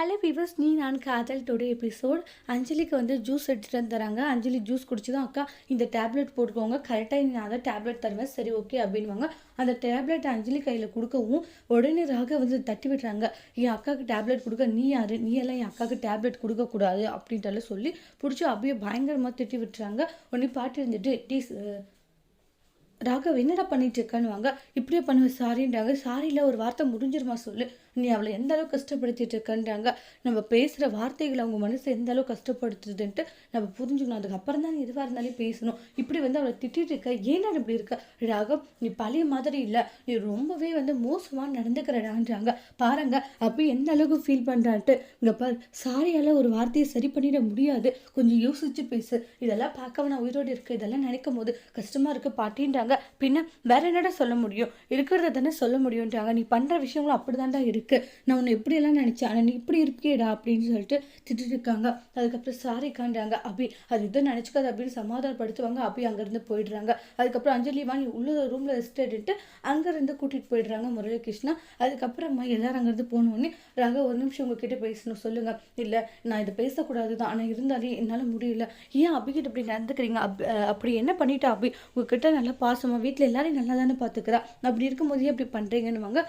Hello viewers நீ நான் காதல் டுடே எபிசோட் அஞ்சலிக்கு வந்து ஜூஸ் எடுத்துகிட்டு வந்து தராங்க. அஞ்சலி ஜூஸ் குடிச்சு தான் அக்கா இந்த டேப்லெட் போட்டுக்கோங்க. கரெக்டாக நான் தான் டேப்லெட் தருவேன். சரி ஓகே அப்படின்வாங்க அந்த டேப்லெட் அஞ்சலி கையில் கொடுக்கவும் உடனே ராக வந்து தட்டி விடுறாங்க. என் அக்காவுக்கு டேப்லெட் கொடுக்க நீ யார்? நீ எல்லாம் என் அக்காவுக்கு டேப்லெட் கொடுக்கக்கூடாது அப்படின்ட்டு சொல்லி பிடிச்சி அப்படியே பயங்கரமாக திட்டி விட்டுறாங்க. உடனே பாட்டு இருந்துட்டு டீஸ் ராகவ் என்னடா பண்ணிட்டு இருக்கான்னு வாங்க இப்படியே பண்ணுவேன் சாரின்றாங்க சாரியில் ஒரு வார்த்தை முடிஞ்சிருமா சொல்லு. நீ அவளை எந்த அளவுக்கு கஷ்டப்படுத்திட்டு இருக்கன்றாங்க? நம்ம பேசுகிற வார்த்தைகள் அவங்க மனசு எந்த அளவுக்கு கஷ்டப்படுத்துதுன்ட்டு நம்ம புரிஞ்சுக்கணும். அதுக்கப்புறம் தான் நீ எதுவாக இருந்தாலும் பேசணும். இப்படி வந்து அவளை திட்டிட்டு இருக்க. ஏன்னா இப்படி இருக்க? ராகவ் நீ பழைய மாதிரி இல்லை. நீ ரொம்பவே வந்து மோசமாக நடந்துக்கிறடான்றாங்க. பாருங்க அப்போ எந்த அளவுக்கு ஃபீல் பண்ணுறான்ட்டு இங்கே பார் சாரியால் ஒரு வார்த்தையை சரி பண்ணிட முடியாது. கொஞ்சம் யோசிச்சு பேசு. இதெல்லாம் பார்க்கவே நான் உயிரோடு இருக்க. இதெல்லாம் நினைக்கும் போது கஷ்டமாக இருக்கு பாட்டின்றாங்க. பின்ன வேற என்னடா சொல்ல முடியும்? இருக்கிறத தானே சொல்ல முடியும்ன்றாங்க. நீ பண்ணுற விஷயங்களும் அப்படிதான்டா இருக்கு. நான் உன்னை எப்படியெல்லாம் நினச்சேன். ஆனால் நீ இப்படி இருக்கியேடா அப்படின்னு சொல்லிட்டு திட்டிட்டு இருக்காங்க. அதுக்கப்புறம் சாரி காண்றாங்க அபி அது இதை நினச்சிக்காது அப்படின்னு சமாதானப்படுத்துவாங்க. அபி அங்கேருந்து போயிடுறாங்க. அதுக்கப்புறம் அஞ்சலி வாங்கி உள்ள ரூமில் ரெஸ்ட் எடுத்துட்டு அங்கேருந்து கூட்டிகிட்டு போயிடுறாங்க முரளிகிருஷ்ணா. அதுக்கப்புறமா எல்லாரும் அங்கேருந்து போனோடனே ராக ஒரு நிமிஷம் உங்ககிட்ட பேசணும். சொல்லுங்க. இல்லை நான் இதை பேசக்கூடாது தான் ஆனால் இருந்தாலே என்னால் முடியல. ஏன் அபிகிட்ட இப்படி நடந்துக்கிறீங்க? அப் அப்படி என்ன பண்ணிட்டா அபி? உங்ககிட்ட நல்லா பாசமாக வீட்டில் எல்லாரையும் நல்லா தானே பார்த்துக்கிறா அப்படி இருக்கும்போதே அப்படி பண்ணுறீங்கன்னுவாங்க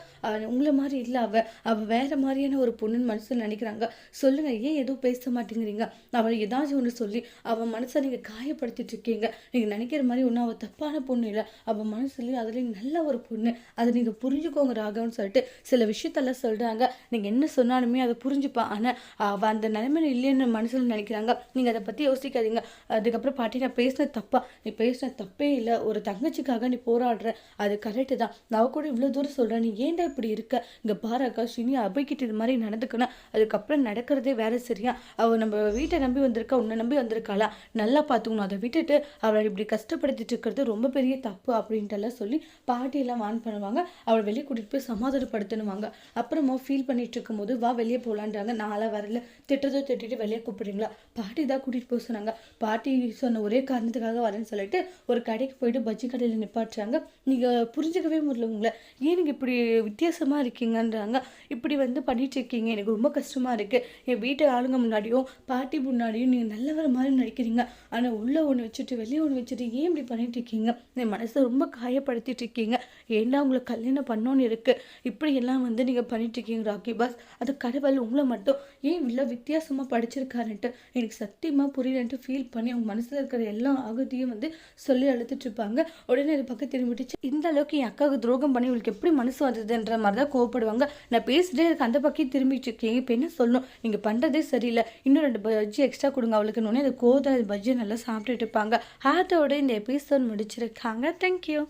உங்களை மாதிரி இல்லை அவள் அவள் வேற மாதிரியான ஒரு பொண்ணுன்னு மனசில் நினைக்கிறாங்க. சொல்லுங்க ஏன் எதுவும் பேச மாட்டேங்கிறீங்க? அவளை ஏதாச்சும் ஒன்று சொல்லி அவள் மனசை நீங்கள் காயப்படுத்திட்டு இருக்கீங்க. நீங்கள் நினைக்கிற மாதிரி ஒன்றும் அவள் தப்பான பொண்ணு இல்லை. அவள் மனசுலேயும் அதுலேயும் நல்ல ஒரு பொண்ணு. அதை நீங்கள் புரிஞ்சுக்கோங்க ராகவன்னு சொல்லிட்டு. சில விஷயத்தெல்லாம் சொல்கிறாங்க நீங்கள் என்ன சொன்னாலுமே அதை புரிஞ்சுப்பா ஆனால் அவள் அந்த நிலைமையில இல்லைன்னு மனசில் நினைக்கிறாங்க. நீங்கள் அதை பற்றி யோசிக்காதீங்க. அதுக்கப்புறம் பாட்டி நான் பேசின தப்பா? நீ பேசின தப்பே இல்லை. ஒரு தங்கச்சிக்காக நீ போராடுற. அது கரெக்டு தான். நான் கூட இவ்வளோ தூரம் சொல்கிறேன் நீ ஏன்டா இப்படி இருக்க? இங்கே பாரு இருக்கா ஸ்ரீனி அபைக்கிட்ட இது மாதிரி நடந்துக்கணும் அதுக்கப்புறம் நடக்கிறதே வேற சரியா? அவள் நம்ம வீட்டை நம்பி வந்திருக்கா? உன்னை நம்பி வந்திருக்காளா? நல்லா பார்த்துக்கணும். அதை விட்டுட்டு அவளை இப்படி கஷ்டப்படுத்திட்டு இருக்கிறது ரொம்ப பெரிய தப்பு அப்படின்ட்டுலாம் சொல்லி பாட்டியெல்லாம் வான் பண்ணுவாங்க. அவளை வெளியே கூட்டிகிட்டு போய் சமாதானப்படுத்தணுவாங்க. அப்புறமா ஃபீல் பண்ணிட்டு இருக்கும்போது வா வெளியே போகலான்றாங்க நாளாக வரல. திட்டதோ திட்டிட்டு வெளியே கூப்பிடுறீங்களா? பாட்டி தான் கூட்டிகிட்டு போக சொன்னாங்க. பாட்டி சொன்ன ஒரே காரணத்துக்காக வரேன்னு சொல்லிட்டு ஒரு கடைக்கு போயிட்டு பஜ்ஜி கடையில் நிப்பாட்டுறாங்க. நீங்கள் புரிஞ்சுக்கவே முடியல உங்களை. ஏன் நீங்கள் இப்படி வித்தியாசமாக இருக்கீங்கன்றாங்க. இப்படி வந்து பண்ணிட்டு இருக்கீங்க எனக்கு ரொம்ப கஷ்டமாக இருக்குது என் வீட்டு ஆளுங்க முன்னாடியும் பாட்டி முன்னாடியும் நீங்கள் நல்லவர் மாதிரி நடிக்கிறீங்க ஆனால் உள்ளே ஒன்று வச்சுட்டு வெளியே ஒன்று வச்சுட்டு ஏன் இப்படி பண்ணிட்டு இருக்கீங்க என் மனசை ரொம்ப காயப்படுத்திட்டு இருக்கீங்க ஏன்னா உங்களை கல்யாணம் பண்ணோன்னு இருக்குது இப்படியெல்லாம் வந்து நீங்கள் பண்ணிட்டுருக்கீங்க ராக்கி. பாஸ் அது கடவுள் உங்களை மட்டும் ஏன் இவ்வளோ வித்தியாசமாக படிச்சிருக்காருன்ட்டு எனக்கு சத்தியமாக புரியலன்ட்டு ஃபீல் பண்ணி அவங்க மனசில் இருக்கிற எல்லா ஆகுதியும் வந்து சொல்லி அழுத்துட்ருப்பாங்க உடனே அது பக்கம் திரும்பிட்டுச்சு இந்த அளவுக்கு என் அக்காவுக்கு துரோகம் பண்ணி உங்களுக்கு எப்படி மனசு வந்ததுன்ற மாதிரி தான் கோவப்படுவாங்க. நான் பேசிட்டே இருக்க அந்த பக்கம் திரும்பிட்டு இருக்கீங்க இப்போ என்ன சொல்லணும்? நீங்கள் பண்ணுறதே சரியில்லை. இன்னும் ரெண்டு பஜ்ஜி எக்ஸ்ட்ரா கொடுங்க அவளுக்கு உடனே அது கோதை பஜ்ஜி நல்லா சாப்பிட்டுட்டு இருப்பாங்க. ஹார்ட்டோட இந்த எபிசோட் முடிச்சிருக்காங்க. தேங்க்யூ